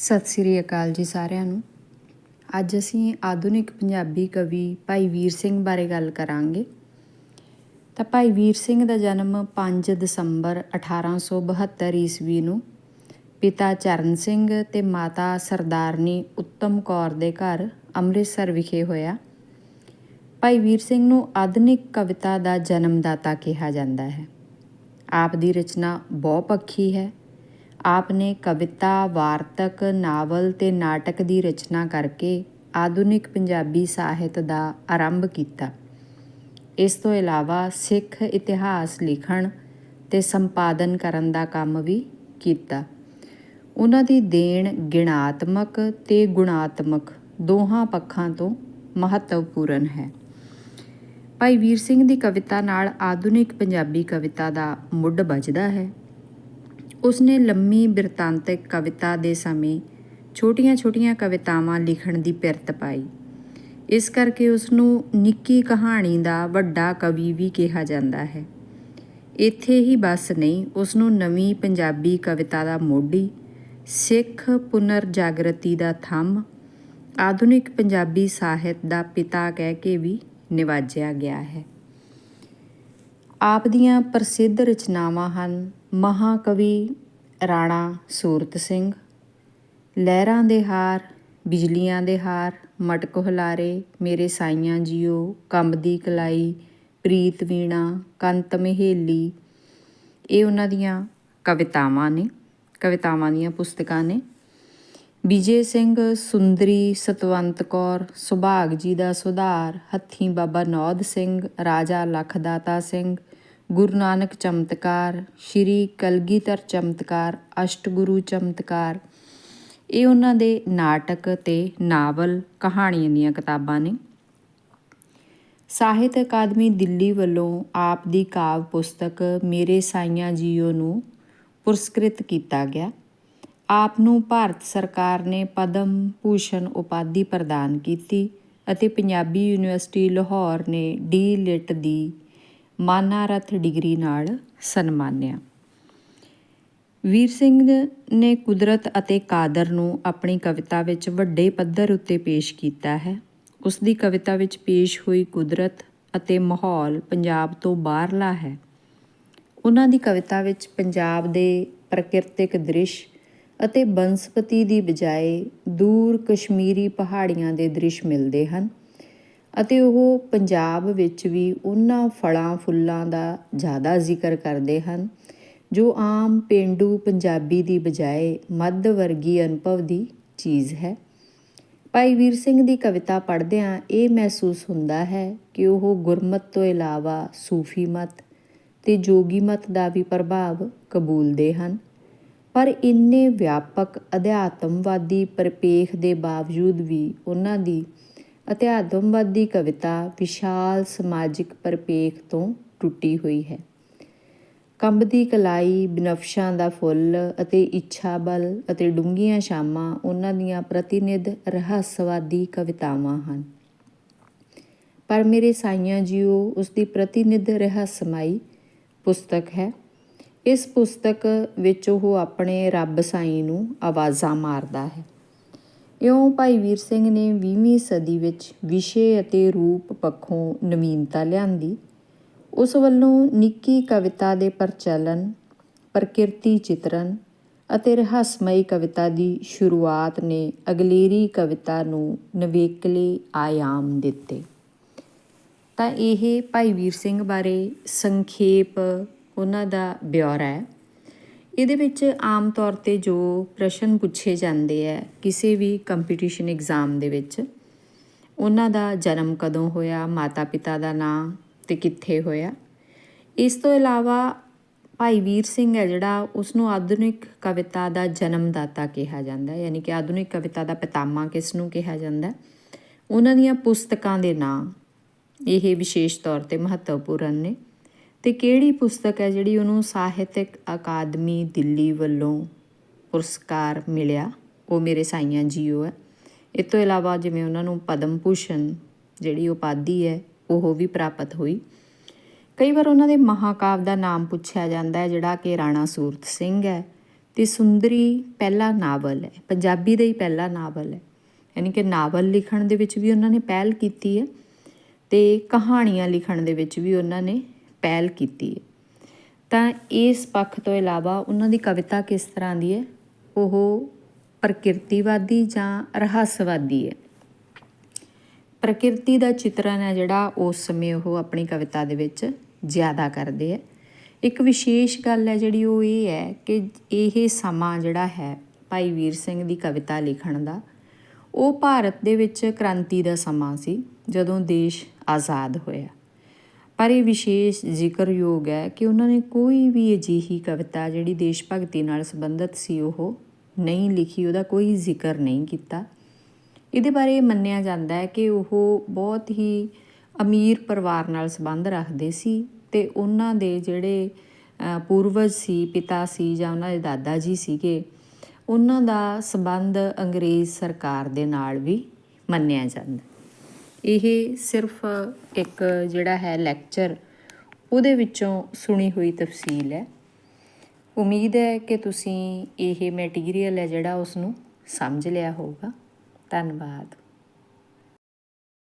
ਸਤਿ ਸ੍ਰੀ ਅਕਾਲ ਜੀ ਸਾਰਿਆਂ ਨੂੰ। ਅੱਜ ਅਸੀਂ ਆਧੁਨਿਕ ਪੰਜਾਬੀ ਕਵੀ ਭਾਈ ਵੀਰ ਸਿੰਘ ਬਾਰੇ ਗੱਲ ਕਰਾਂਗੇ। ਤਾਂ ਭਾਈ ਵੀਰ ਸਿੰਘ ਦਾ ਜਨਮ 5 ਦਸੰਬਰ 1872 ਈਸਵੀ ਨੂੰ ਪਿਤਾ ਚਰਨ ਸਿੰਘ ਤੇ ਮਾਤਾ ਸਰਦਾਰਨੀ ਉੱਤਮ ਕੌਰ ਦੇ ਘਰ ਅੰਮ੍ਰਿਤਸਰ ਵਿਖੇ ਹੋਇਆ। ਭਾਈ ਵੀਰ ਸਿੰਘ ਨੂੰ ਆਧੁਨਿਕ ਕਵਿਤਾ ਦਾ ਜਨਮਦਾਤਾ ਕਿਹਾ ਜਾਂਦਾ ਹੈ। ਆਪ ਦੀ ਰਚਨਾ ਬਹੁਪੱਖੀ ਹੈ। ਆਪ ਨੇ ਕਵਿਤਾ, ਵਾਰਤਕ, ਨਾਵਲ ਤੇ ਨਾਟਕ ਦੀ ਰਚਨਾ ਕਰਕੇ ਆਧੁਨਿਕ ਪੰਜਾਬੀ ਸਾਹਿਤ ਦਾ ਆਰੰਭ ਕੀਤਾ। ਇਸ ਤੋਂ ਇਲਾਵਾ ਸਿੱਖ ਇਤਿਹਾਸ ਲਿਖਣ ਤੇ ਸੰਪਾਦਨ ਕਰਨ ਦਾ ਕੰਮ ਵੀ ਕੀਤਾ। ਉਹਨਾਂ ਦੀ ਦੇਣ ਗਿਣਾਤਮਕ ਤੇ ਗੁਣਾਤਮਕ ਦੋਹਾਂ ਪੱਖਾਂ ਤੋਂ ਮਹੱਤਵਪੂਰਨ ਹੈ। ਭਾਈ ਵੀਰ ਸਿੰਘ ਦੀ ਕਵਿਤਾ ਨਾਲ ਆਧੁਨਿਕ ਪੰਜਾਬੀ ਕਵਿਤਾ ਦਾ ਮੁੱਢ ਵੱਜਦਾ ਹੈ। ਉਸਨੇ ਲੰਮੀ ਬਿਰਤਾਂਤਿਕ ਕਵਿਤਾ ਦੇ ਸਮੇਂ ਛੋਟੀਆਂ-ਛੋਟੀਆਂ ਕਵਿਤਾਵਾਂ ਲਿਖਣ ਦੀ ਪਿਰਤ ਪਾਈ। ਇਸ ਕਰਕੇ ਉਸਨੂੰ ਨਿੱਕੀ ਕਹਾਣੀ ਦਾ ਵੱਡਾ ਕਵੀ ਵੀ ਕਿਹਾ ਜਾਂਦਾ ਹੈ। ਇੱਥੇ ਹੀ ਬਸ ਨਹੀਂ, ਉਸਨੂੰ ਨਵੀਂ ਪੰਜਾਬੀ ਕਵਿਤਾ ਦਾ ਮੋਢੀ, ਸਿੱਖ ਪੁਨਰ ਜਾਗਰਤੀ ਦਾ ਥੰਮ, ਆਧੁਨਿਕ ਪੰਜਾਬੀ ਸਾਹਿਤ ਦਾ ਪਿਤਾ ਕਹਿ ਕੇ ਵੀ ਨਿਵਾਜਿਆ ਗਿਆ ਹੈ। ਆਪ ਦੀਆਂ ਪ੍ਰਸਿੱਧ ਰਚਨਾਵਾਂ ਹਨ ਮਹਾਕਵੀ ਰਾਣਾ ਸੂਰਤ ਸਿੰਘ, ਲਹਿਰਾਂ ਦੇ ਹਾਰ, ਬਿਜਲੀਆਂ ਦੇ ਹਾਰ, ਮਟਕ ਹੁਲਾਰੇ, ਮੇਰੇ ਸਾਈਆਂ ਜੀਓ ਕੰਬਦੀ ਕਲਾਈ, ਪ੍ਰੀਤ ਵੀਣਾ, ਕੰਤ ਮਹੇਲੀ। ਇਹ ਉਹਨਾਂ ਦੀਆਂ ਕਵਿਤਾਵਾਂ ਨੇ, ਕਵਿਤਾਵਾਂ ਦੀਆਂ ਪੁਸਤਕਾਂ ਨੇ। ਵਿਜੇ ਸਿੰਘ, ਸੁੰਦਰੀ, ਸਤਵੰਤ ਕੌਰ, ਸੁਭਾਗ ਜੀ ਦਾ ਸੁਧਾਰ, ਹੱਥੀ ਬਾਬਾ ਨੌਦ ਸਿੰਘ, ਰਾਜਾ ਲਖਦਾਤਾ ਸਿੰਘ ਗੁਰੂ ਨਾਨਕ ਚਮਤਕਾਰ, ਸ਼੍ਰੀ ਕਲਗੀਧਰ ਚਮਤਕਾਰ, ਅਸ਼ਟਗੁਰੂ ਚਮਤਕਾਰ। ਇਹ ਉਹਨਾਂ ਦੇ ਨਾਟਕ ਤੇ ਨਾਵਲ, ਕਹਾਣੀਆਂ ਦੀਆਂ ਕਿਤਾਬਾਂ ਨੇ। ਸਾਹਿਤ ਅਕਾਦਮੀ ਦਿੱਲੀ ਵੱਲੋਂ ਆਪ ਦੀ ਕਾਵ ਪੁਸਤਕ ਮੇਰੇ ਸਾਈਆਂ ਜੀਓ ਨੂੰ ਪੁਰਸਕ੍ਰਿਤ ਕੀਤਾ ਗਿਆ। ਆਪ ਨੂੰ ਭਾਰਤ ਸਰਕਾਰ ਨੇ ਪਦਮ ਭੂਸ਼ਣ ਉਪਾਧੀ ਪ੍ਰਦਾਨ ਕੀਤੀ ਅਤੇ ਪੰਜਾਬੀ ਯੂਨੀਵਰਸਿਟੀ ਲਾਹੌਰ ਨੇ ਡੀ ਲਿਟ ਦੀ ਮਾਨਾਰਥ ਡਿਗਰੀ ਨਾਲ ਸਨਮਾਨਿਆ। ਵੀਰ ਸਿੰਘ ਨੇ ਕੁਦਰਤ ਅਤੇ ਕਾਦਰ ਨੂੰ ਆਪਣੀ ਕਵਿਤਾ ਵਿੱਚ ਵੱਡੇ ਪੱਧਰ ਉੱਤੇ ਪੇਸ਼ ਕੀਤਾ ਹੈ। ਉਸ ਦੀ ਕਵਿਤਾ ਵਿੱਚ ਪੇਸ਼ ਹੋਈ ਕੁਦਰਤ ਅਤੇ ਮਾਹੌਲ ਪੰਜਾਬ ਤੋਂ ਬਾਹਰਲਾ ਹੈ। ਉਹਨਾਂ ਦੀ ਕਵਿਤਾ ਵਿੱਚ ਪੰਜਾਬ ਦੇ ਪ੍ਰਕਿਰਤਿਕ ਦ੍ਰਿਸ਼ ਅਤੇ ਬਨਸਪਤੀ ਦੀ ਬਜਾਏ ਦੂਰ ਕਸ਼ਮੀਰੀ ਪਹਾੜੀਆਂ ਦੇ ਦ੍ਰਿਸ਼ ਮਿਲਦੇ ਹਨ। ਅਤੇ ਉਹ ਪੰਜਾਬ ਵਿੱਚ ਵੀ ਉਹਨਾਂ ਫਲਾਂ ਫੁੱਲਾਂ ਦਾ ਜ਼ਿਆਦਾ ਜ਼ਿਕਰ ਕਰਦੇ ਹਨ, ਜੋ ਆਮ ਪਿੰਡੂ ਪੰਜਾਬੀ ਦੀ ਬਜਾਏ ਮੱਧ ਵਰਗੀ ਅਨੁਭਵ ਦੀ ਚੀਜ਼ ਹੈ। ਭਾਈ ਵੀਰ ਸਿੰਘ ਦੀ ਕਵਿਤਾ ਪੜ੍ਹਦਿਆਂ ਇਹ ਮਹਿਸੂਸ ਹੁੰਦਾ ਹੈ ਕਿ ਉਹ ਗੁਰਮਤ ਤੋਂ ਇਲਾਵਾ ਸੂਫੀ ਮਤ ਤੇ ਜੋਗੀ ਮਤ ਦਾ ਵੀ ਪ੍ਰਭਾਵ ਕਬੂਲਦੇ ਹਨ। ਪਰ ਇੰਨੇ ਵਿਆਪਕ ਅਧਿਆਤਮਵਾਦੀ ਪਰਪੇਖ ਦੇ ਬਾਵਜੂਦ ਵੀ ਉਹਨਾਂ ਦੀ ਅਧਿਆਤਮਵਾਦੀ ਕਵਿਤਾ ਵਿਸ਼ਾਲ ਸਮਾਜਿਕ ਪਰਪੇਖ ਤੋਂ ਟੁੱਟੀ ਹੋਈ ਹੈ। ਕੰਬਦੀ ਕਲਾਈ, ਬਨਫਸ਼ਾਂ ਦਾ ਫੁੱਲ ਅਤੇ ਇੱਛਾ ਬਲ ਅਤੇ ਡੂੰਘੀਆਂ ਸ਼ਾਮਾਂ ਉਹਨਾਂ ਦੀਆਂ ਪ੍ਰਤੀਨਿਧ ਰਹੱਸਵਾਦੀ ਕਵਿਤਾਵਾਂ ਹਨ। ਪਰ ਮੇਰੇ ਸਾਈਆਂ ਜੀਓ, ਉਸ ਦੀ ਪ੍ਰਤੀਨਿਧ ਰਹੱਸਮਈ ਪੁਸਤਕ ਹੈ। ਇਸ ਪੁਸਤਕ ਵਿੱਚ ਉਹ ਆਪਣੇ ਰੱਬ ਸਾਈ ਨੂੰ ਆਵਾਜ਼ਾਂ ਮਾਰਦਾ ਹੈ। ਇਉਂ ਭਾਈ ਵੀਰ ਸਿੰਘ ਨੇ 20ਵੀਂ ਸਦੀ ਵਿੱਚ ਵਿਸ਼ੇ ਅਤੇ ਰੂਪ ਪੱਖੋਂ ਨਵੀਨਤਾ ਲਿਆਂਦੀ। ਉਸ ਵੱਲੋਂ ਨਿੱਕੀ ਕਵਿਤਾ ਦੇ ਪ੍ਰਚਲਨ, ਪ੍ਰਕਿਰਤੀ ਚਿਤਰਨ ਅਤੇ ਰਹੱਸਮਈ ਕਵਿਤਾ ਦੀ ਸ਼ੁਰੂਆਤ ਨੇ ਅਗਲੇਰੀ ਕਵਿਤਾ ਨੂੰ ਨਵੇਕਲੇ ਆਯਾਮ ਦਿੱਤੇ। ਤਾਂ ਇਹ ਭਾਈ ਵੀਰ ਸਿੰਘ ਬਾਰੇ ਸੰਖੇਪ ਉਹਨਾਂ ਦਾ ਬਿਉਰਾ ਹੈ। ਇਹਦੇ ਵਿੱਚ ਆਮ ਤੌਰ ਤੇ ਜੋ ਪ੍ਰਸ਼ਨ ਪੁੱਛੇ ਜਾਂਦੇ ਆ, ਕਿਸੇ ਵੀ ਕੰਪੀਟੀਸ਼ਨ ਐਗਜ਼ਾਮ ਦੇ ਵਿੱਚ, ਉਹਨਾਂ ਦਾ ਜਨਮ ਕਦੋਂ ਹੋਇਆ ਮਾਤਾ ਪਿਤਾ ਦਾ ਨਾਂ ਤੇ ਕਿੱਥੇ ਹੋਇਆ। ਇਸ ਤੋਂ ਇਲਾਵਾ ਭਾਈ ਵੀਰ ਸਿੰਘ ਹੈ ਜਿਹੜਾ ਉਸ ਨੂੰ ਆਧੁਨਿਕ ਕਵਿਤਾ ਦਾ ਜਨਮਦਾਤਾ ਕਿਹਾ ਜਾਂਦਾ ਹੈ, ਯਾਨੀ ਕਿ ਆਧੁਨਿਕ ਕਵਿਤਾ ਦਾ ਪਿਤਾਮਾ ਕਿਸ ਨੂੰ ਕਿਹਾ ਜਾਂਦਾ ਉਹਨਾਂ ਦੀਆਂ ਪੁਸਤਕਾਂ ਦੇ ਨਾਂ ਇਹ ਵਿਸ਼ੇਸ਼ ਤੌਰ ਤੇ ਮਹੱਤਵਪੂਰਨ ਨੇ। ਤੇ ਕਿਹੜੀ ਪੁਸਤਕ ਹੈ ਜਿਹੜੀ ਉਹਨੂੰ ਸਾਹਿਤਕ ਅਕਾਦਮੀ ਦਿੱਲੀ ਵੱਲੋਂ ਪੁਰਸਕਾਰ ਮਿਲਿਆ? ਉਹ ਮੇਰੇ ਸਾਈਆਂ ਜੀਓ ਹੈ। ਇਸ ਤੋਂ ਇਲਾਵਾ ਜਿਵੇਂ ਉਹਨਾਂ ਨੂੰ ਪਦਮ ਭੂਸ਼ਣ ਜਿਹੜੀ ਉਪਾਧੀ ਹੈ, ਉਹ ਵੀ ਪ੍ਰਾਪਤ ਹੋਈ। ਕਈ ਵਾਰ ਉਹਨਾਂ ਦੇ ਮਹਾਕਾਵ ਦਾ ਨਾਮ ਪੁੱਛਿਆ ਜਾਂਦਾ ਹੈ, ਜਿਹੜਾ ਕਿ ਰਾਣਾ ਸੂਰਤ ਸਿੰਘ ਹੈ ਤੇ ਸੁੰਦਰੀ ਪਹਿਲਾ ਨਾਵਲ ਹੈ, ਪੰਜਾਬੀ ਦਾ ਹੀ ਪਹਿਲਾ ਨਾਵਲ ਹੈ। ਯਾਨੀ ਕਿ ਨਾਵਲ ਲਿਖਣ ਦੇ ਵਿੱਚ ਵੀ ਉਹਨਾਂ ਨੇ ਪਹਿਲ ਕੀਤੀ ਹੈ ਤੇ ਕਹਾਣੀਆਂ ਲਿਖਣ ਦੇ ਵਿੱਚ ਵੀ ਉਹਨਾਂ ਨੇ ਪਹਿਲ ਕੀਤੀ ਹੈ। ਤਾਂ ਇਸ ਪੱਖ ਤੋਂ ਇਲਾਵਾ ਉਹਨਾਂ ਦੀ ਕਵਿਤਾ ਕਿਸ ਤਰ੍ਹਾਂ ਦੀ ਹੈ? ਉਹ ਪ੍ਰਕਿਰਤੀਵਾਦੀ ਜਾਂ ਰਹੱਸਵਾਦੀ ਹੈ। ਪ੍ਰਕਿਰਤੀ ਦਾ ਚਿਤਰਨ ਹੈ ਜਿਹੜਾ ਉਸ ਸਮੇਂ ਉਹ ਆਪਣੀ ਕਵਿਤਾ ਦੇ ਵਿੱਚ ਜ਼ਿਆਦਾ ਕਰਦੇ ਹੈ। ਇੱਕ ਵਿਸ਼ੇਸ਼ ਗੱਲ ਹੈ ਜਿਹੜੀ ਉਹ ਇਹ ਹੈ ਕਿ ਇਹ ਸਮਾਂ ਜਿਹੜਾ ਹੈ ਭਾਈ ਵੀਰ ਸਿੰਘ ਦੀ ਕਵਿਤਾ ਲਿਖਣ ਦਾ, ਉਹ ਭਾਰਤ ਦੇ ਵਿੱਚ ਕ੍ਰਾਂਤੀ ਦਾ ਸਮਾਂ ਸੀ ਜਦੋਂ ਦੇਸ਼ ਆਜ਼ਾਦ ਹੋਇਆ। ਪਰ ਇਹ ਵਿਸ਼ੇਸ਼ ਜ਼ਿਕਰਯੋਗ ਹੈ ਕਿ ਉਹਨਾਂ ਨੇ ਕੋਈ ਵੀ ਅਜਿਹੀ ਕਵਿਤਾ ਜਿਹੜੀ ਦੇਸ਼ ਭਗਤੀ ਨਾਲ ਸੰਬੰਧਿਤ ਸੀ, ਉਹ ਨਹੀਂ ਲਿਖੀ, ਉਹਦਾ ਕੋਈ ਜ਼ਿਕਰ ਨਹੀਂ ਕੀਤਾ। ਇਹਦੇ ਬਾਰੇ ਮੰਨਿਆ ਜਾਂਦਾ ਹੈ ਕਿ ਉਹ ਬਹੁਤ ਹੀ ਅਮੀਰ ਪਰਿਵਾਰ ਨਾਲ ਸੰਬੰਧ ਰੱਖਦੇ ਸੀ ਤੇ ਉਹਨਾਂ ਦੇ ਜਿਹੜੇ ਪੂਰਵਜ ਸੀ, ਪਿਤਾ ਸੀ ਜਾਂ ਉਹਨਾਂ ਦੇ ਦਾਦਾ ਜੀ ਸੀਗੇ, ਉਹਨਾਂ ਦਾ ਸੰਬੰਧ ਅੰਗਰੇਜ਼ ਸਰਕਾਰ ਦੇ ਨਾਲ ਵੀ ਮੰਨਿਆ ਜਾਂਦਾ। ਇਹ ਸਿਰਫ ਇੱਕ ਜਿਹੜਾ ਹੈ ਲੈਕਚਰ ਉਹਦੇ ਵਿੱਚੋਂ ਸੁਣੀ ਹੋਈ ਤਫਸੀਲ ਹੈ। ਉਮੀਦ ਹੈ ਕਿ ਤੁਸੀਂ ਇਹ ਮਟੀਰੀਅਲ ਹੈ ਜਿਹੜਾ ਉਸ ਨੂੰ ਸਮਝ ਲਿਆ ਹੋਊਗਾ। ਧੰਨਵਾਦ।